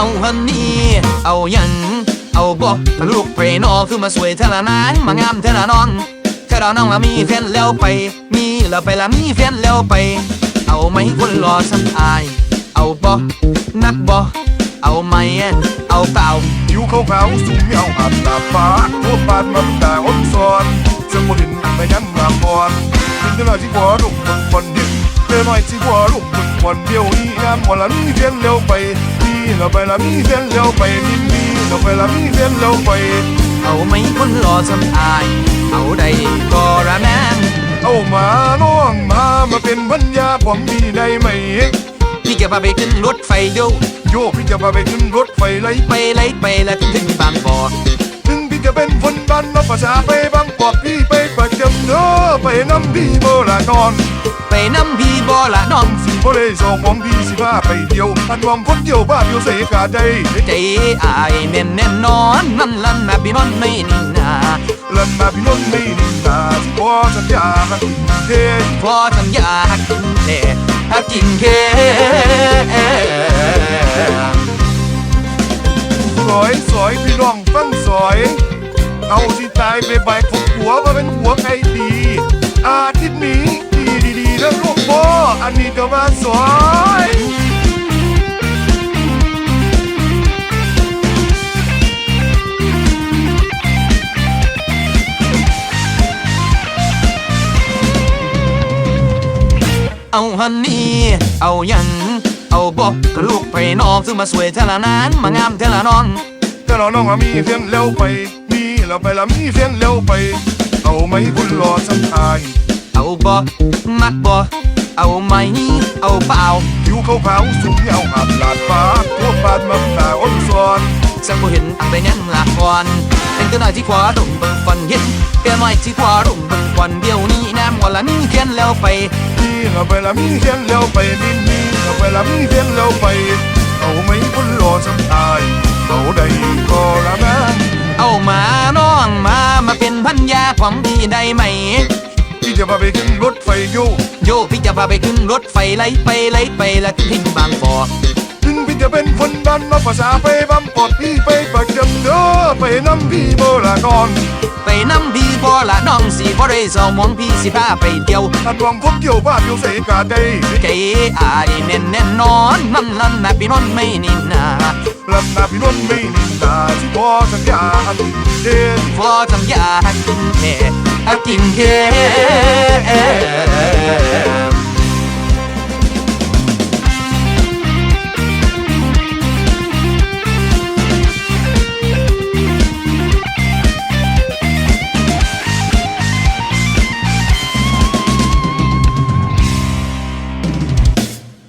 เอาฮันนี่เอายัง เอาบอกลูกไปนอคือมาสวยเท่าละนายมางามเท่าละน้องเท่าละน้องละมีแฟนแล้วไป มีแล้วไปละมีแฟนแล้วไป เอาไหมคนรอสันอาย เอาบ่นักบ่เอาไหมเอาเปล่าผิวขาวๆสูงเงาอาบตาฟ้าทั่วปานมันตาอ้นซ้อนจะบ่เห็นแต่ยังมาก่อนเป็นจังหวะที่หัวลุกมันคนเดียวเพื่อหน่อยที่หัวลุกมันคนเดียวนี่งามหมดละมีเพียนเร็วไป เราไปละมีเพียนเร็วไปนี่นี่เราไปละมีเพียนเร็วไป เอาไหมคนรอสันอาย เอาใดก็ระแนงเอามาน้องมามาเป็นพันยาผมดีได้ไหม พี่จะพาไปขึ้นรถไฟโยโยพี่จะพาไปขึ้นรถไฟไล่ไปไล่ไปแล้วถึงบางบ่อถึงพี่จะเป็นคนบ้านนอกภาษาไปบางกอกพี่ไปประจำเด้อไปน้ำพี่โบราณนอน ไปน้ำพี่บ่ละน้อง สิบ่ได้สองของพี่สิพาไปเที่ยวอันวอมคนเดียวบ้าเดียวเสกาใจใจอายแน่นแน่นอนนั่นลันนะพี่นอนไม่นิ่งนาลันมาพี่นนท์ไม่นินาที่พอสัญญาหักเทพอสัญญาหักกินแท้หักกินแค่สอยสอยพี่น้องฟังสอย เอาที่ตายไปใบายของหัวมาเป็นหัวใครดี อาทิตย์นี้ ออันนี้ก็มาสอยเอาฮันนี่เอาหยัง เอาบอกกับลูกไปนอกซึ่งมาสวยเท่าละนั้นมางามเท่าละน้องแต่เราน้องว่ามีเส้นเร็วไป มีเราไปละมีเส้นเร็วไป เอาไหมคุณรอสัมภายเอาบ่มักบ่ เอาไหม เอาเปล่าผิวขาวๆสูงยาวอาบลาดฟ้าทั่วปานมันตาอ้นซอนสังบ่เห็นอักไปยังหลักก่อนเป็นตัวหน่อยที่ขวาดงเบิ่งฟันเห็นเปียหน่อยที่ขวาดงเบิ่งควันเดียวนี้น้ำวันละนี่เขียนแล้วไปนี่เราไปละมีเส้นเร็วไปนี่นี่เราไปละมีเส้นเร็วไปเอาไหมคุณรอสัมภายเอาได้ก็ละนะเอามาน้องมามาเป็นพันยาของพี่ได้ไหม จะพาไปขึ้นรถไฟโยโยพี่จะพาไปขึ้นรถไฟไล่ไปไล่ไปแล้วถึงบางบ่อถึงพี่จะเป็นคนบ้านนอกภาษาไปบำปอดพี่ไปประจำเด้อไปน้ำพี่โบราณนอนไปน้ำพี่บ่ละน้องสิบ่ได้เศร้ามองพี่สิพาไปเที่ยวอันวางคนเที่ยวบ้านเที่ยวเสกาได้ใจอายแน่นแน่นอนนั่นลันนะพี่นอนไม่นินนาลันนาพี่นนท์ไม่นินตาที่พอสัญญาอันเดนพอทำยาหักกินแค่หั กกินแค่